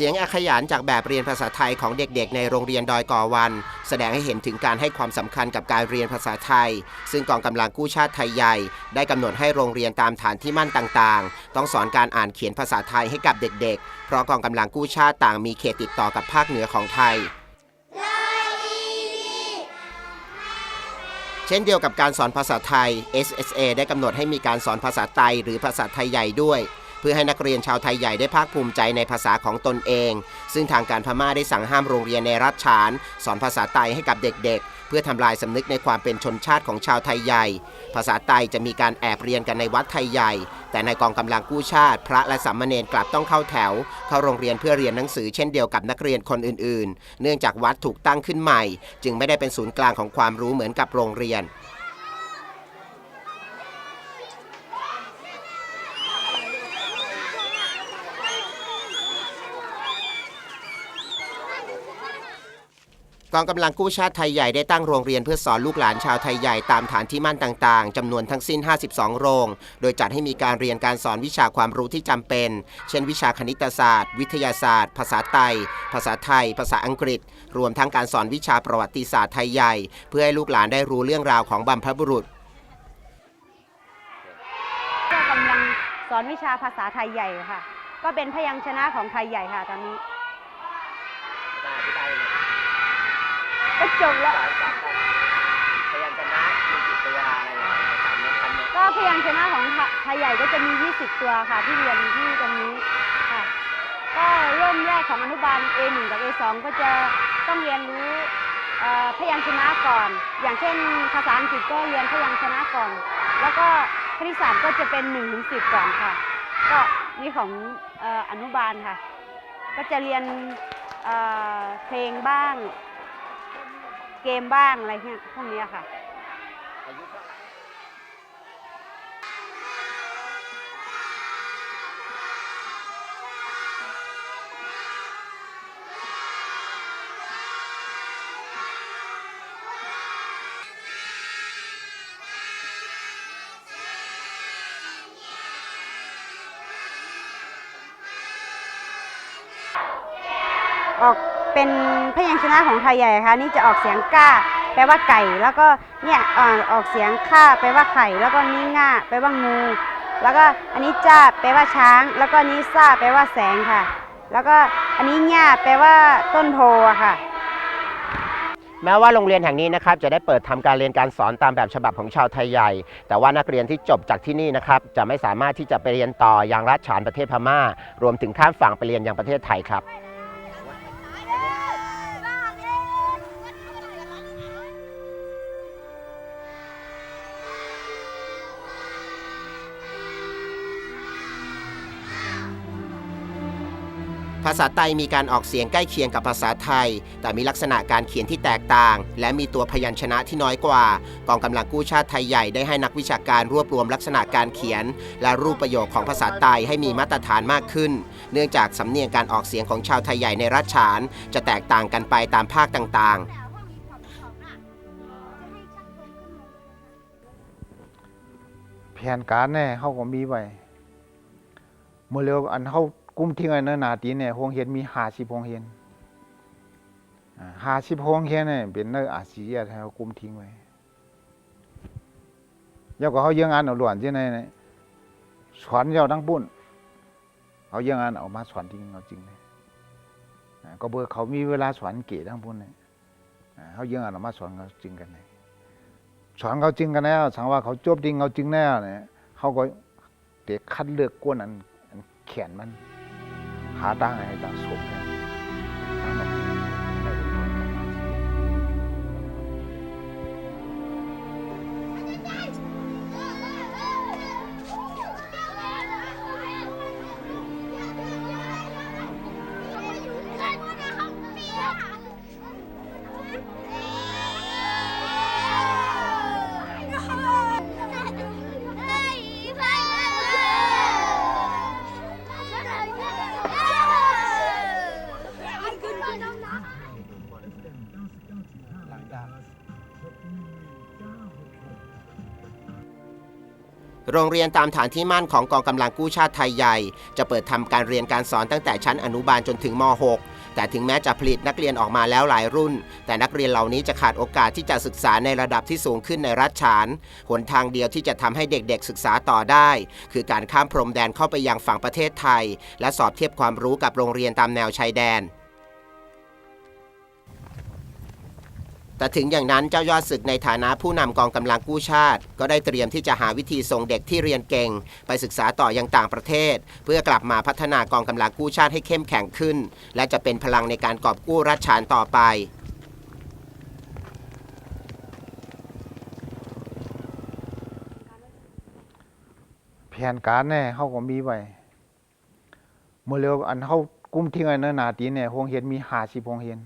เสียงอาขยานจากแบบเรียนภาษาไทยของเด็กๆ ในโรงเรียนดอยก่อวัน แสดงให้เห็นถึงการให้ความสำคัญกับการเรียนภาษาไทย ซึ่งกองกำลังกู้ชาติไทยใหญ่ ได้กำหนดให้โรงเรียนตามฐานที่มั่นต่างๆ ต้องสอนการอ่านเขียนภาษาไทยให้กับเด็กๆ เพราะกองกำลังกู้ชาติต่างมีเขตติดต่อกับภาคเหนือของไทยเช่นเดียวกับการสอนภาษาไทย SSA ได้กำหนดให้มีการสอนภาษาไทยหรือภาษาไทยใหญ่ด้วย เพื่อให้นักเรียนชาวไทยใหญ่ได้ภาคภูมิใจในภาษาของตนเอง ซึ่งทางการพม่าได้สั่งห้ามโรงเรียนในรัฐฉาน สอนภาษาไทยให้กับเด็กๆ เพื่อทำลายสำนึกในความเป็นชนชาติของชาวไทยใหญ่ ภาษาไทยจะมีการแอบเรียนกันในวัดไทยใหญ่ แต่ในกองกำลังกู้ชาติ พระและสามเณรกลับต้องเข้าแถว เข้าโรงเรียนเพื่อเรียนหนังสือเช่นเดียวกับนักเรียนคนอื่นๆ เนื่องจากวัดถูกตั้งขึ้นใหม่ จึงไม่ได้เป็นศูนย์กลางของความรู้เหมือนกับโรงเรียน กองกำลังกู้ชาติไทยใหญ่ได้ตั้งโรงเรียนเพื่อสอนลูกหลานชาวไทยใหญ่ตามฐานที่มั่นต่างๆจำนวนทั้งสิ้น 52 โรง โดยจัดให้มีการเรียนการสอนวิชาความรู้ที่จำเป็น เช่นวิชาคณิตศาสตร์ วิทยาศาสตร์ ภาษาไทย ภาษาไทย ภาษาอังกฤษ รวมทั้งการสอนวิชาประวัติศาสตร์ไทยใหญ่ เพื่อให้ลูกหลานได้รู้เรื่องราวของบรรพบุรุษก็กำลังสอนวิชาภาษาไทยใหญ่ค่ะ ก็เป็นพยัญชนะของไทยใหญ่ค่ะตอนนี้ ก็จบแล้ว พยัญชนะมีกี่ตัวอะไรตามนี้คำนี้ก็พยัญชนะของไทยใหญ่ก็จะมี 20 ตัวค่ะ ที่เรียนที่ตรงนี้ค่ะ ก็เริ่มแรกของอนุบาล A1 กับ A2 ก็จะต้องเรียนรู้เอ่อพยัญชนะก่อน อย่างเช่นภาษาอังกฤษก็เรียนพยัญชนะก่อน แล้วก็คณิตศาสตร์ก็จะเป็น1ถึง10ก่อนค่ะ ก็นี่ของเอ่ออนุบาลค่ะ ก็จะเรียนเอ่อเพลงบ้าง เกมบ้างอะไรเงี้ยพวกนี้ค่ะอายุเท่าไหร่ออก เป็นพยัญชนะของไทยใหญ่ค่ะนี่จะออกเสียงก้า แปลว่าไก่ แล้วก็เนี่ยอออกเสียงข้าแปลว่าไข่ แล้วก็นี้ง่าแปลว่างู แล้วก็อันนี้จ้าแปลว่าช้าง แล้วก็นี้ซ่าแปลว่าแสงค่ะ แล้วก็อันนี้หญ้าแปลว่าต้นโพอะค่ะ แม้ว่าโรงเรียนแห่งนี้นะครับจะได้เปิดทำการเรียนการสอนตามแบบฉบับของชาวไทยใหญ่ แต่ว่านักเรียนที่จบจากที่นี่นะครับจะไม่สามารถที่จะไปเรียนต่อยังรัฐฉานประเทศพม่า รวมถึงข้ามฝั่งไปเรียนยังประเทศไทยครับ ภาษาไทยมีการออกเสียงใกล้เคียงกับภาษาไทย แต่มีลักษณะการเขียนที่แตกต่าง และมีตัวพยัญชนะที่น้อยกว่า กองกำลังกู้ชาติไทยใหญ่ได้ให้นักวิชาการรวบรวมลักษณะการเขียน และรูปประโยคของภาษาไทยให้มีมาตรฐานมากขึ้น เนื่องจากสำเนียงการออกเสียงของชาวไทยใหญ่ในรัฐฉาน จะแตกต่างกันไปตามภาคต่างๆแผนการเนี่ยเขาก็มีไว้เมื่อเร็วอันเขา กุมทิ้งไว้เนอหนาตีเนี่ยโรงเรียนมีห้าสิบโรงเรียนห้าสิบโรงเรียนเนี่ยเป็นเนออาเซียที่เขากุมทิ้งไว้เดี๋ยวก็เขาเยี่ยงงานเอาหลวนที่ไหนเนี่ยสอนเจ้าทั้งปุ่นเขาเยี่ยงงานเอามาสอนจริงเอาจริงเลยก็เบอร์เขามีเวลาสอนเก๋ทั้งปุ่นเนี่ยเขาเยี่ยงงานเอามาสอนเขาจริงกันเลยสอนเขาจริงกันแล้วสังว่าเขาจบจริงเขาจริงแน่เนี่ยเขาก็เด็กคัดเลือกกวนอันแขนมัน หาตั้งใโรงเรียนตามฐานที่มั่นของกองกำลังกู้ชาติไทยใหญ่ จะเปิดทำการเรียนการสอนตั้งแต่ชั้นอนุบาลจนถึงม .6 แต่ถึงแม้จะผลิตนักเรียนออกมาแล้วหลายรุ่น แต่นักเรียนเหล่านี้จะขาดโอกาสที่จะศึกษาในระดับที่สูงขึ้นในรัฐฉาน หนทางเดียวที่จะทำให้เด็กๆศึกษาต่อได้ คือการข้ามพรมแดนเข้าไปยังฝั่งประเทศไทย และสอบเทียบความรู้กับโรงเรียนตามแนวชายแดน แต่ถึงอย่างนั้นเจ้ายอดศึกในฐานะผู้นำกองกำลังกู้ชาติ ก็ได้เตรียมที่จะหาวิธีส่งเด็กที่เรียนเก่ง ไปศึกษาต่อยังต่างประเทศ เพื่อกลับมาพัฒนากองกำลังกู้ชาติให้เข้มแข็งขึ้น และจะเป็นพลังในการกอบกู้รัฐฉานต่อไปแผนการเนี่ยเขาก็มีไว้เมื่อเร็วอันเขากุ้มทิ้งไว้ในหนาตีเนี่ยโรงเรียนมีหาสิบโรงเรียน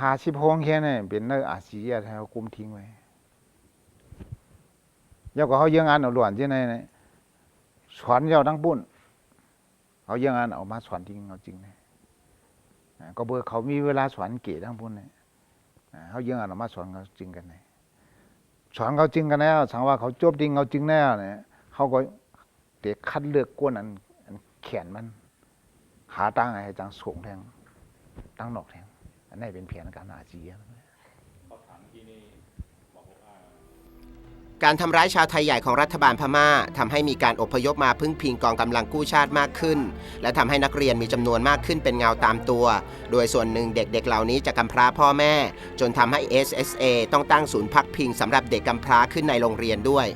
หาสิบโรงเรียนเนี่เป็นในอาเซียนที่เขากุมทิ้งไว้แล้วก็เขาเยังงานเอาหลวนที่ไหนเนี่ยสอนเจ้าทั้งปุ่นเขาเยังงานเอามาสอนจริงเอาจริงเนี่ยก็เบอร์เขามีเวลาสอนเก๋ทั้งปุ่นเนี่ยอ่าเขาเยังงานเอามาสอนเขาจริงกันเนี่ยสอนเขาจริงกันแล้วสังว่าเขาจบจริงเขาจริงแน่เนี่ยเขาก็เด็กคัดเลือกกวนอันอันแขนมัน หาตั้งให้จังสูงแทงตั้งนอกแทง อันนี้เป็นแผนการอาจีนการทำร้ายชาวไทยใหญ่ของรัฐบาลพม่าทำให้มีการอพยพมาพึ่งพิงกองกำลังกู้ชาติมากขึ้น และทำให้นักเรียนมีจำนวนมากขึ้นเป็นเงาตามตัว โดยส่วนหนึ่งเด็กๆเหล่านี้จะกำพร้าพ่อแม่ จนทำให้ SSA ต้องตั้งศูนย์พักพิงสำหรับเด็กกำพร้าขึ้นในโรงเรียนด้วย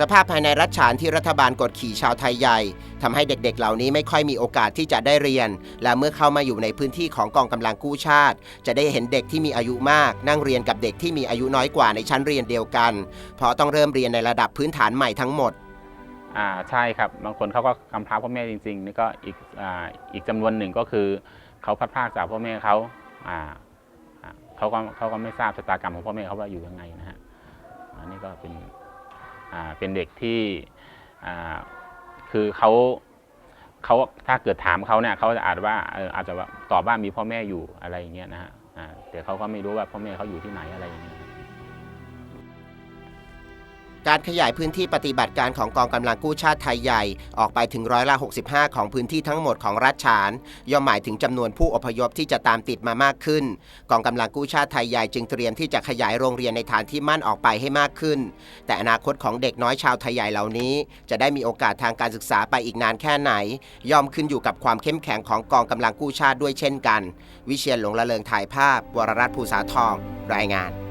สภาพภายในรัฐฉานที่รัฐบาลกดขี่ชาวไทยใหญ่ทำให้เด็กๆ เหล่านี้ไม่ค่อยมีโอกาสที่จะได้เรียน และเมื่อเข้ามาอยู่ในพื้นที่ของกองกำลังกู้ชาติ จะได้เห็นเด็กที่มีอายุมาก นั่งเรียนกับเด็กที่มีอายุน้อยกว่าในชั้นเรียนเดียวกัน เพราะต้องเริ่มเรียนในระดับพื้นฐานใหม่ทั้งหมดอ่าใช่ครับบางคนเขาก็กำพร้าพ่อแม่จริงๆนี่ก็อีกอ่าอีกจำนวนหนึ่งก็คือเขาพัดพากจากพ่อแม่เขาอ่าเขาก็เขาก็ไม่ทราบชะตากรรมของพ่อแม่เขาว่าอยู่ยังไงนะฮะอันนี้ก็เป็น เป็นเด็กที่คือเขาเขาถ้าเกิดถามเขาเนี่ยเขาจะอาจว่าอาจจะว่าตอบว่ามีพ่อแม่อยู่อะไรอย่างเงี้ยนะฮะแต่เขาก็ไม่รู้ว่าพ่อแม่เขาอยู่ที่ไหนอะไรอย่างเงี้ย การขยายพื้นที่ปฏิบัติการของกองกำลังกู้ชาติไทยใหญ่ ออกไปถึงร้อยละ 65 ของพื้นที่ทั้งหมดของรัฐฉาน ย่อมหมายถึงจำนวนผู้อพยพที่จะตามติดมามากขึ้น กองกำลังกู้ชาติไทยใหญ่จึงเตรียมที่จะขยายโรงเรียนในฐานที่มั่นออกไปให้มากขึ้น แต่อนาคตของเด็กน้อยชาวไทยใหญ่เหล่านี้ จะได้มีโอกาสทางการศึกษาไปอีกนานแค่ไหน ย่อมขึ้นอยู่กับความเข้มแข็งของกองกำลังกู้ชาติด้วยเช่นกัน วิเชียนหลงละเลิงถ่ายภาพวรรัตน์ภูษาทอง รายงาน